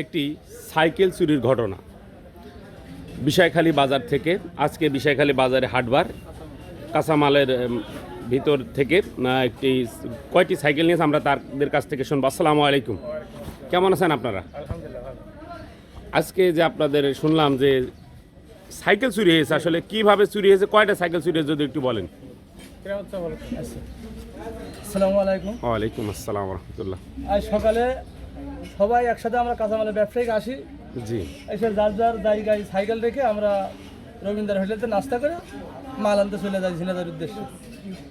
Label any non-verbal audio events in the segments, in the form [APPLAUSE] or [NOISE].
একটি সাইকেল চুরির ঘটনা। বিষয়খালী বাজার থেকে আজকে বিষয়খালী বাজারে হাটবার কাঁচামালের ভিতর থেকে একটি কয়টি সাইকেল নিয়েছে আমরা তাদের কাছ থেকে শুনব। আসসালামু আলাইকুম। কেমন আছেন আপনারা? আজকে যে আপনাদের শুনলাম যে সাইকেল চুরি হয়েছে আসলে কীভাবে চুরি হয়েছে কয়টা সাইকেল চুরি হয়েছে যদি একটু বলেন। আসসালামু আলাইকুম। ওয়ালাইকুম আসসালাম রহমতুল্লাহ। আজ সকালে সবাই একসাথে আমরা কাঁচামালের ব্যবসায়িক আসি। জি। এসে যার যার জায়গায় সাইকেল রেখে আমরা রবীন্দ্র হোটেলতে নাস্তা করে মাল আনতে চলে যাই ঝিনাদার উদ্দেশ্যে।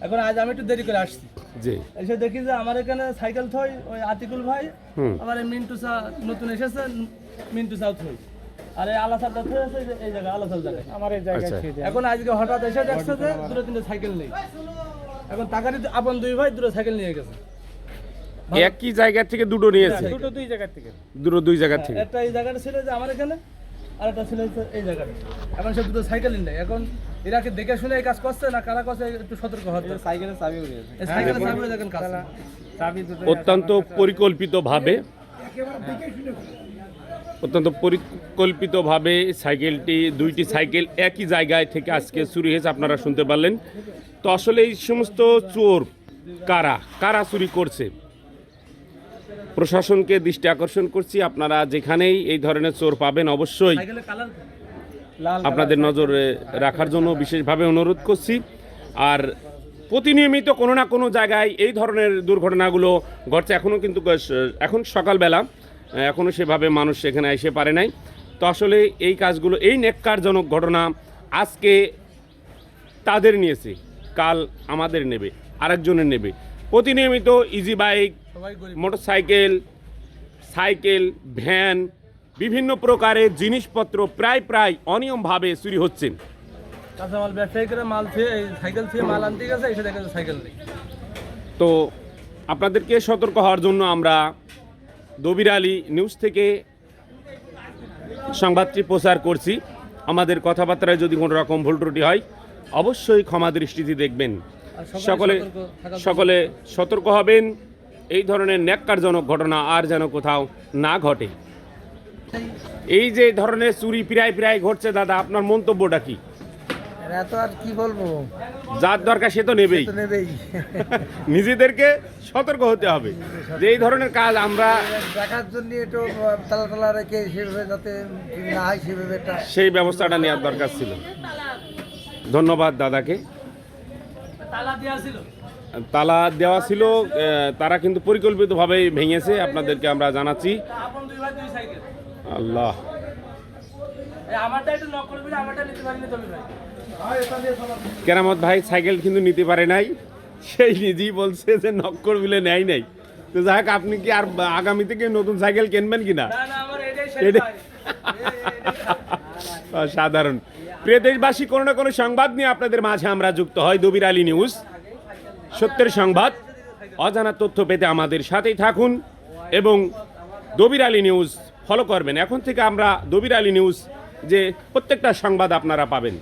এখন আজ আমি একটু দেরি করে আসছি। জি। এসে দেখি যে আমার এখানে সাইকেল থই ওই আতিকুল ভাই আমার এই মিন্টু চা নতুন এসেছে মিন্টু চাও থই। আর এই আলাসালটা থই আছে এই যে- এই জায়গায় আলাসাল জায়গায়। আমার এই আচ্ছা। এখন আজকে হঠাৎ এসে দেখছে যে দুটো তিনটে সাইকেল নেই। এখন টাকারই আপন দুই ভাই দুটো সাইকেল নিয়ে গেছে। একই জায়গা থেকে দুটো নিয়েছে। দুটো দুই জায়গার থেকে। দুটো দুই জায়গা থেকে। একটা এই জায়গাটা ছিল যে আমার এখানে আর একটা ছিল এই জায়গাটা। এখন সে দুটো সাইকেল নেই। এখন এরা কি দেখে শুনে এই কাজ করছে না কারা করছে একটু সতর্ক হতে সাইকেলের চাবি উড়িয়েছে সাইকেলের চাবি দেখেন কাজ। অত্যন্ত পরিকল্পিতভাবে অত্যন্ত পরিকল্পিতভাবে সাইকেলটি দুইটি সাইকেল একই জায়গায় থেকে আজকে চুরি হয়েছে আপনারা শুনতে পারলেন। তো আসলে এই সমস্ত চোর কারা? কারা চুরি করছে? প্রশাসনকে দৃষ্টি আকর্ষণ করছি। আপনারা যেখানেই এই ধরনের চোর পাবেন অবশ্যই আপনাদের নজরে রাখার জন্য বিশেষভাবে অনুরোধ করছি। আর প্রতিনিয়মিত কোনো না কোনো জায়গায় এই ধরনের দুর্ঘটনাগুলো ঘটছে। এখনও কিন্তু এখন সকালবেলা এখনও সেভাবে মানুষ সেখানে এসে পারে নাই। তো আসলে এই কাজগুলো, এই নেককারজনক ঘটনা আজকে তাদের নিয়েছে। কাল আমাদের নেবে, আরেকজনের নেবে। প্রতিনিয়মিত easy bike motorcycle cycle van বিভিন্ন প্রকারের জিনিসপত্র প্রায় প্রায় অনিয়মভাবে চুরি হচ্ছে। কাঁচামাল ব্যবসায়ী মাল থেকে সাইকেল থেকে মাল আনতে গেছে এসে দেখে যে সাইকেল নেই। তো আপনাদেরকে সতর্ক হওয়ার জন্য আমরা দবির আলী নিউজ থেকে সংবাদটি প্রচার করছি। আমাদের কথাবার্তায় যদি কোনো রকম ভুল ত্রুটি হয় অবশ্যই ক্ষমা দৃষ্টিতে দেখবেন। সকলে সকলে সতর্ক হবেন। এই ধরনের ন্যাক্কারজনক ঘটনা আর যেন কোথাও না ঘটে। এই যে ধরনের চুরি প্রায় প্রায় ঘটছে দাদা আপনার মন্তব্যটা কি? তো আর কি বলব? যার দরকার সে তো নেবেই। নেবেই। [LAUGHS] নিজেদেরকে সতর্ক হতে হবে। যে এই ধরনের কাজ আমরা দেখার জন্য একটু তালা তালা রেখে সেভাবে যাতে না হয় সেভাবে সেই ব্যবস্থাটা নেওয়ার দরকার ছিল। ধন্যবাদ দাদাকে। তালা দেওয়া ছিল? তারা কিন্তু পরিকল্পিতভাবেই ভেঙেছে আপনাদেরকে আমরা জানাচ্ছি। ভাই সাইকেল। আল্লাহ। নক কেরামত ভাই সাইকেল কিন্তু নিতে পারে নাই সেই নিজেই বলছে যে নক্কর বিলে নেয় নাই। তো যাই হোক আপনি কি আর আগামী থেকে নতুন সাইকেল কিনবেন কিনা? [LAUGHS] সাধারণ প্রিয় দেশবাসী, কোনো না কোনো সংবাদ নিয়ে আপনাদের মাঝে আমরা যুক্ত হই দবির আলী নিউজ। সত্যের সংবাদ, অজানা তথ্য পেতে আমাদের সাথেই থাকুন এবং দবির আলী নিউজ ফলো করবেন। এখন থেকে আমরা দবির আলী নিউজ যে প্রত্যেকটা সংবাদ আপনারা পাবেন।